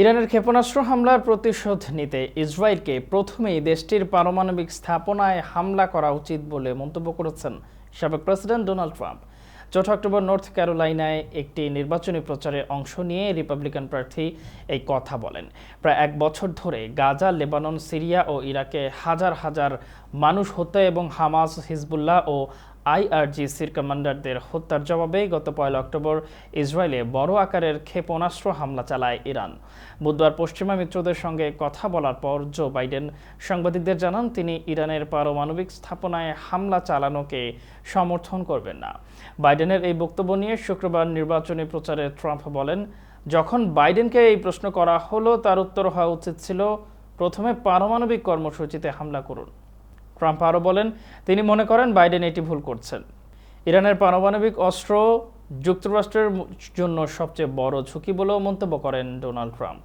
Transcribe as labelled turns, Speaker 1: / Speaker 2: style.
Speaker 1: ইরানের ক্ষেপণাস্ত্র হামলার প্রতিশোধ নিতে ইসরায়েলকে প্রথমেই দেশটির পারমাণবিক স্থাপনায় হামলা করা উচিত বলে মন্তব্য করেছেন সাবেক প্রেসিডেন্ট ডোনাল্ড ট্রাম্প। চৌঠা অক্টোবর নর্থ ক্যারোলাইনায় একটি নির্বাচনী প্রচারে অংশ নিয়ে রিপাবলিকান প্রার্থী এই কথা বলেন। প্রায় এক বছর ধরে গাজা, লেবানন, সিরিয়া ও ইরাকে হাজার হাজার মানুষ হত্যা এবং হামাস, হিজবুল্লাহ ও আইআরজিসির কমান্ডারদের হত্যার জবাবে গত পয়লা অক্টোবর ইসরায়েলে বড় আকারের ক্ষেপণাস্ত্র হামলা চালায় ইরান। বুধবার পশ্চিমা মিত্রদের সঙ্গে কথা বলার পর জো বাইডেন সাংবাদিকদের জানান, তিনি ইরানের পারমাণবিক স্থাপনায় হামলা চালানোকে সমর্থন করবেন না। বাইডেনের এই বক্তব্য নিয়ে শুক্রবার নির্বাচনী প্রচারে ট্রাম্প বলেন, যখন বাইডেনকে এই প্রশ্ন করা হলো, তার উত্তর হওয়া উচিত ছিল, প্রথমে পারমাণবিক কর্মসূচিতে হামলা করুন। ট্রাম্প আরও বলেন, তিনি মনে করেন বাইডেন এটি ভুল করছেন। ইরানের পারমাণবিক অস্ত্র যুক্তরাষ্ট্রের জন্য সবচেয়ে বড় ঝুঁকি বলেও মন্তব্য করেন ডোনাল্ড ট্রাম্প।